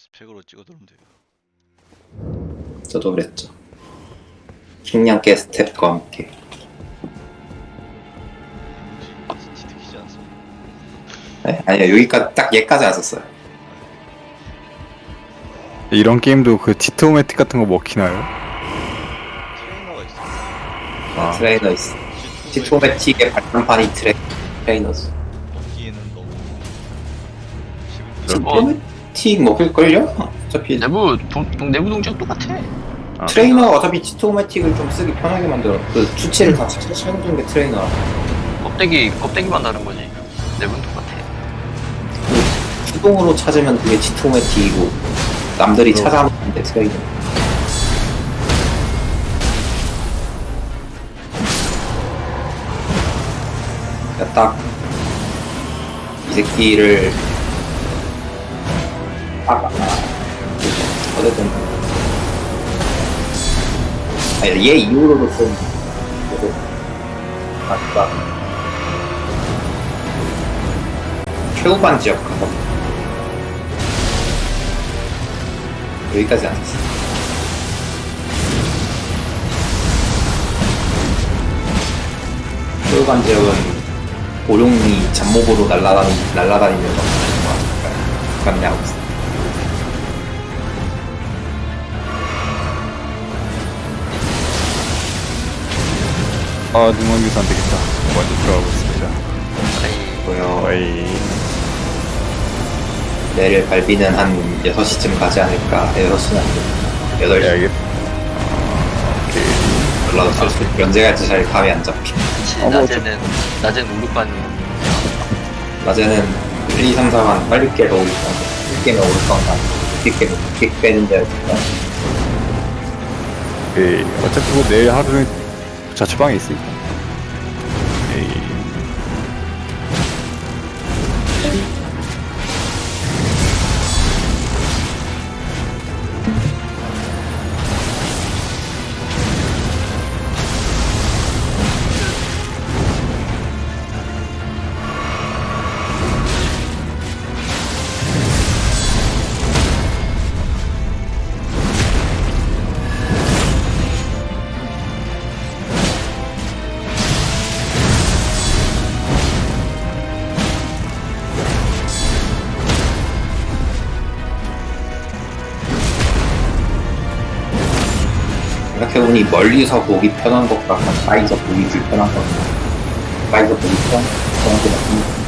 스펙으로 찍어 두면 돼요. 저도 그랬죠. 킹냥께 스텝과 함께. 키지? 네? 아니요 여기까지 딱 얘까지 왔었어요. 이런 게임도 그 티토매틱 같은 거 먹히나요? 트레이너가. 아. 트레이너 있어. 티토매틱의 발판판이 트레, 트레이너즈. 먹기에는 너무 지금 티토매틱 먹힐걸요? 어차피 내부 동, 동- 내부 동작 똑같아. 아, 트레이너가 어차피 티토매틱을 좀 쓰기 편하게 만들어. 그 수치를 다 찾아주는 게 트레이너라. 껍데기 껍데기만 다른 거지. 내부는 똑같아. 수동으로 찾으면 그게 티토매틱이고 남들이 그럼. 찾아먹는데 트레이너. 그러니까 딱이 새끼를 딱 아, 어쨌든 아니 얘 이후로도 좀 계속 아까 최후반 지역 가서 여기까지 안 했어. 최후반 지역은 고룡이 잡목으로 날라다니, 날라다니면서 감내하고 있어. 아 능원기사 안 되겠다. 먼저 들어가고 있습니다. 아이, 보여. 어이. 내일 발비는 한 6시쯤 가지 않을까? 6시는 안 돼. 8시. 해야겠. 연락을 잘 수, 언제 갈지 잘 감이 안. 그치, 어, 뭐 낮에는 낮에는 우르반 낮에는 1, 2, 3, 4만 빨리 깨러 오니까 늦게 깨면 올 건가 깨면 늦게 빼는 데였니까 그 어차피 뭐 내일 하루는 자취방에 있으니까. 생각해보니 멀리서 보기 편한 것과 가까이서 보기 불편한 것 가까이서 보기 편한 게 맞는 것